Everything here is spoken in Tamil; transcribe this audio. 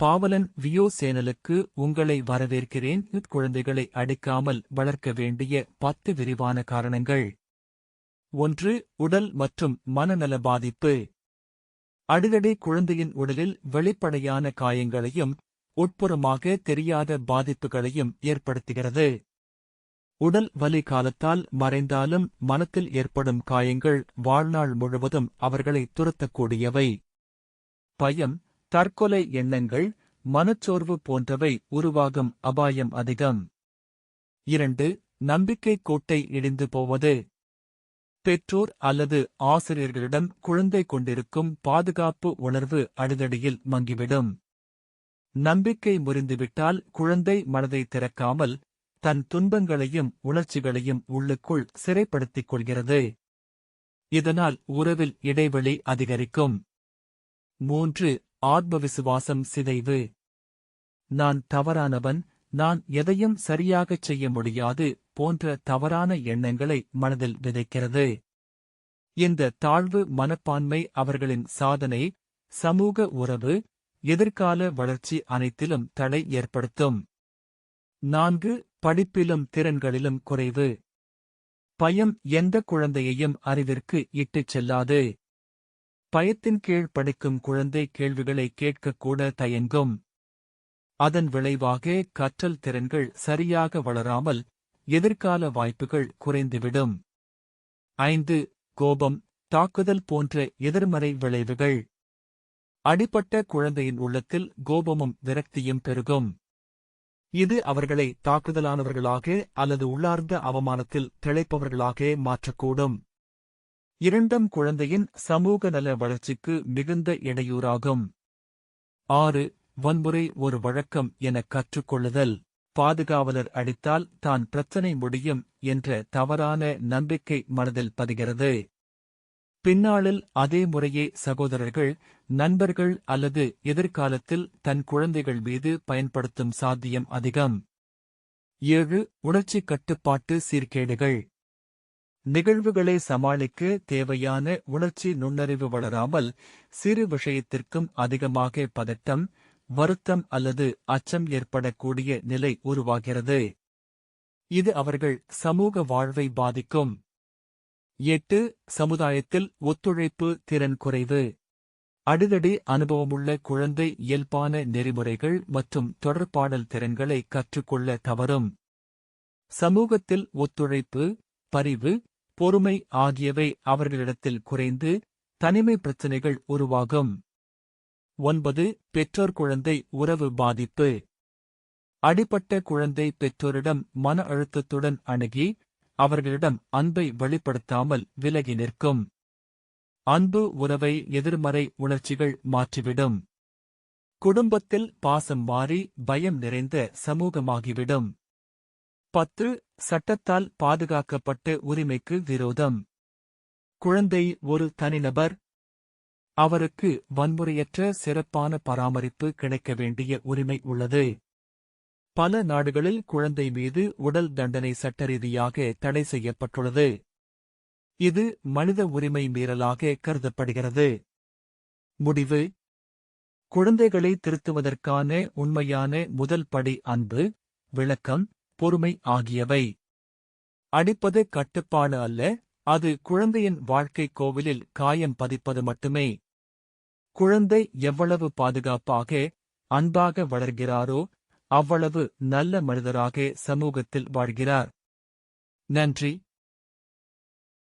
பாவலன் வியோ சேனலுக்கு உங்களை வரவேற்கிறேன். குழந்தைகளை அடிக்காமல் வளர்க்க வேண்டிய பத்து விரிவான காரணங்கள். ஒன்று உடல் மற்றும் மனநல பாதிப்பு. அடிக்கடி குழந்தையின் உடலில் வெளிப்படையான காயங்களையும் உட்புறமாக தெரியாத பாதிப்புகளையும் ஏற்படுத்துகிறது. உடல் வலி காலத்தால் மறைந்தாலும் மனத்தில் ஏற்படும் காயங்கள் வாழ்நாள் முழுவதும் அவர்களை துரத்தக்கூடியவை. பயம் தற்கொலை எண்ணங்கள் மனச்சோர்வு போன்றவை உருவாகும் அபாயம் அதிகம். இரண்டு நம்பிக்கை கோட்டை இடிந்து போவது. பெற்றோர் அல்லது ஆசிரியர்களிடம் குழந்தை கொண்டிருக்கும் பாதுகாப்பு உணர்வு அடிதடியில் மங்கிவிடும். நம்பிக்கை முறிந்துவிட்டால் குழந்தை மனதை திறக்காமல் தன் துன்பங்களையும் உணர்ச்சிகளையும் உள்ளுக்குள் சிறைப்படுத்திக் கொள்கிறது. இதனால் உறவில் இடைவெளி அதிகரிக்கும். மூன்று ஆத்மவிசுவாசம் சிதைவு. நான் தவறானவன் நான் எதையும் சரியாகச் செய்ய முடியாது போன்ற தவறான எண்ணங்களை மனதில் விதைக்கிறது. இந்த தாழ்வு மனப்பான்மை அவர்களின் சாதனை சமூக உறவு எதிர்கால வளர்ச்சி அனைத்திலும் தடை ஏற்படுத்தும். நான்கு படிப்பிலும் திறன்களிலும் குறைவு. பயம் எந்த குழந்தையையும் அறிவிற்கு இட்டுச் செல்லாது. பயத்தின் கீழ் படிக்கும் குழந்தை கேள்விகளை கேட்கக்கூட தயங்கும். அதன் விளைவாக கற்றல் திறன்கள் சரியாக வளராமல் எதிர்கால வாய்ப்புகள் குறைந்துவிடும். ஐந்து கோபம் தாக்குதல் போன்ற எதிர்மறை விளைவுகள். அடிப்பட்ட குழந்தையின் உள்ளத்தில் கோபமும் விரக்தியும் பெருகும். இது அவர்களை தாக்குதலானவர்களாக அல்லது உள்ளார்ந்த அவமானத்தில் திளைப்பவர்களாக மாற்றக்கூடும். இரண்டும் குழந்தையின் சமூக நல வளர்ச்சிக்கு மிகுந்த இடையூறாகும். ஆறு வன்முறை ஒரு வழக்கம் என கற்றுக்கொள்ளுதல். பாதுகாவலர் அடித்தால் தான் பிரச்சனை முடியும் என்ற தவறான நம்பிக்கை மனதில் பதிகிறது. பின்னாளில் அதே முறையே சகோதரர்கள் நண்பர்கள் அல்லது எதிர்காலத்தில் தன் குழந்தைகள் மீது பயன்படுத்தும் சாத்தியம் அதிகம். ஏழு உணர்ச்சி கட்டுப்பாட்டு சீர்கேடுகள். நிகழ்வுகளை சமாளிக்க தேவையான உணர்ச்சி நுண்ணறிவு வளராமல் சிறு விஷயத்திற்கும் அதிகமாக பதட்டம் வருத்தம் அல்லது அச்சம் ஏற்படக்கூடிய நிலை உருவாகிறது. இது அவர்கள் சமூக வாழ்வை பாதிக்கும். எட்டு சமுதாயத்தில் ஒத்துழைப்பு திறன் குறைவு. அடிதடி அனுபவமுள்ள குழந்தை இயல்பான நெறிமுறைகள் மற்றும் தொடர்பாடல் திறன்களை கற்றுக்கொள்ள தவறும். சமூகத்தில் ஒத்துழைப்பு பரிவு பொறுமை ஆகியவை அவர்களிடத்தில் குறைந்து தனிமை பிரச்சினைகள் உருவாகும். ஒன்பது பெற்றோர் குழந்தை உறவு பாதிப்பு. அடிப்பட்ட குழந்தை பெற்றோரிடம் மன அழுத்தத்துடன் அணுகி அவர்களிடம் அன்பை வெளிப்படுத்தாமல் விலகி நிற்கும். அன்பு உறவை எதிர்மறை உணர்ச்சிகள் மாற்றிவிடும். குடும்பத்தில் பாசம் மாறி பயம் நிறைந்த சமூகமாகிவிடும். பத்து சட்டத்தால் பாதுகாக்கப்பட்ட உரிமைக்கு விரோதம். குழந்தை ஒரு தனிநபர். அவருக்கு வன்முறையற்ற சிறப்பான பராமரிப்பு கிடைக்க வேண்டிய உரிமை உள்ளது. பல நாடுகளில் குழந்தை மீது உடல் தண்டனை சட்டரீதியாக தடை செய்யப்பட்டுள்ளது. இது மனித உரிமை மீறலாக கருதப்படுகிறது. முடிவு. குழந்தைகளை திருத்துவதற்கான உண்மையான முதல் படி அன்பு விளக்கம் பொறுமை ஆகியவை. அடிப்பது கட்டுப்பாடு அல்ல அது குழந்தையின் வாழ்க்கை கோவிலில் காயம் பதிப்பது மட்டுமே. குழந்தை எவ்வளவு பாதுகாப்பாக அன்பாக வளர்கிறாரோ அவ்வளவு நல்ல மனிதராக சமூகத்தில் வாழ்கிறார். நன்றி.